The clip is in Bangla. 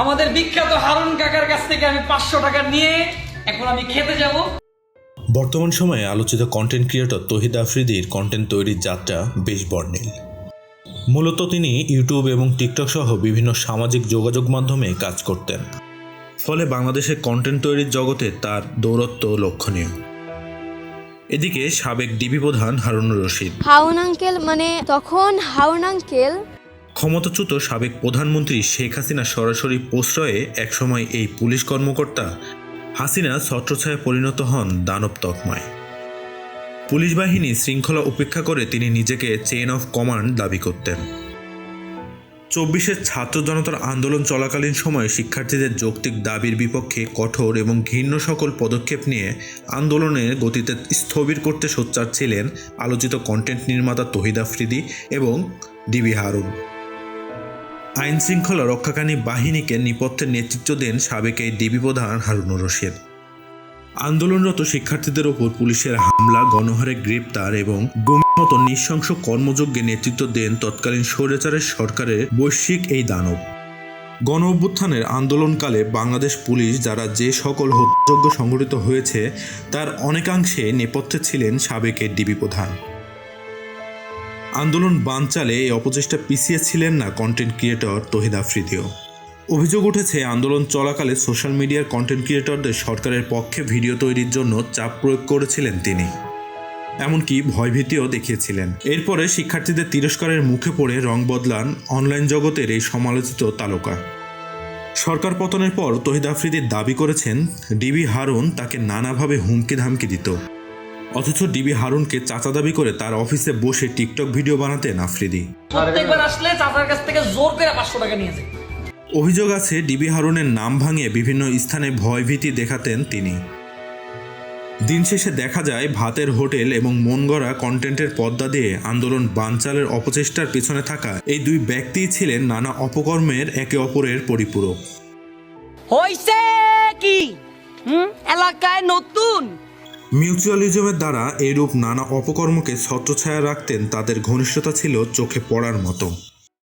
আমাদের বিখ্যাত হারুন কাকার কাছ থেকে আমি পাঁচশো টাকা নিয়ে এখন আমি খেতে যাব। বর্তমান সময়ে আলোচিত কন্টেন্ট ক্রিয়েটর তহিদ আফ্রিদির কন্টেন্ট তৈরির যাত্রা বেশ বর্ণিল। মূলত তিনি ইউটিউব এবং টিকটক সহ বিভিন্ন সামাজিক যোগাযোগ মাধ্যমে কাজ করতেন। ফলে বাংলাদেশের কন্টেন্ট তৈরির জগতে তার দৌরত্ব লক্ষণীয়। এদিকে সাবেক ডিবি প্রধান হারুনুর রশিদ। হাউন আঙ্কেল মানে তখন হাউন আঙ্কেল ক্ষমতাচ্যুত সাবেক প্রধানমন্ত্রী শেখ হাসিনা সরাসরি প্রশ্রয়ে একসময় এই পুলিশ কর্মকর্তা হাসিনা ছত্রছায়া পরিণত হন দানব তকমায়। পুলিশ বাহিনী শৃঙ্খলা উপেক্ষা করে তিনি নিজেকে চেইন অফ কমান্ড দাবি করতেন। চব্বিশের ছাত্র জনতার আন্দোলন চলাকালীন সময়ে শিক্ষার্থীদের যৌক্তিক দাবির বিপক্ষে কঠোর এবং ঘৃণ্য সকল পদক্ষেপ নিয়ে আন্দোলনের গতিতে স্থবির করতে সোচ্চার ছিলেন আলোচিত কন্টেন্ট নির্মাতা তহিদ আফ্রিদি এবং ডিবি হারুন। আইন শৃঙ্খলা রক্ষাকারী বাহিনীকে নিপথ্যের নেতৃত্ব দেন সাবেক এই ডিবি প্রধান হারুনুর রশিদ। আন্দোলনরত শিক্ষার্থীদের ওপর পুলিশের হামলা, গণহারে গ্রেপ্তার এবং গুমের মতো নৃশংস কর্মযজ্ঞে নেতৃত্ব দেন তৎকালীন স্বৈরাচারের সরকারের বৈশ্বিক এই দানব। গণ অভ্যুত্থানের আন্দোলনকালে বাংলাদেশ পুলিশ যারা যে সকল হত্যাযজ্ঞ সংঘটিত হয়েছে, তার অনেকাংশে নেপথ্যে ছিলেন সাবেক এই ডিবি প্রধান। আন্দোলন বানচালে এই অপচেষ্টা পিছিয়ে ছিলেন না কন্টেন্ট ক্রিয়েটর তহিদ আফ্রিদিও। অভিযোগ উঠেছে, আন্দোলন চলাকালে সোশ্যাল মিডিয়ার কন্টেন্ট ক্রিয়েটরদের সরকারের পক্ষে ভিডিও তৈরির জন্য চাপ প্রয়োগ করেছিলেন তিনি। এমনকি ভয়ভীতিও দেখিয়েছিলেন। এরপরে শিক্ষার্থীদের তিরস্কারের মুখে পড়ে রং বদলান অনলাইন জগতের এই সমালোচিত তারকা। সরকার পতনের পর তহিদ আফ্রিদির দাবি করেছেন, ডিবি হারুন তাকে নানাভাবে হুমকি ধামকি দিত। অথচ ডিবি হারুনকে চাচা দাবি করে তার অফিসে বসে টিকটক ভিডিও বানাতেন আফ্রিদি প্রত্যেকবার আসলে চাচার কাছ থেকে জোর করে পাঁচশো টাকা নিয়ে যায়। অভিযোগ আছে ডিবি হারুনের নাম ভাঙিয়ে বিভিন্ন স্থানে ভয়ভীতি দেখাতেন তিনি। দিন শেষে দেখা যায় ভাতের হোটেল এবং মন গড়া কন্টেন্টের পদ্মা দিয়ে আন্দোলন বানচালের অপচেষ্টার পেছনে থাকা এই দুই ব্যক্তিই ছিলেন নানা অপকর্মের একে অপরের পরিপূরক। হইছে কি? এলাকায় নতুন মিউচুয়ালিজমের দ্বারা এরূপ নানা অপকর্মকে ছত্রছায়া রাখতেন তাদের ঘনিষ্ঠতা ছিল চোখে পড়ার মতো।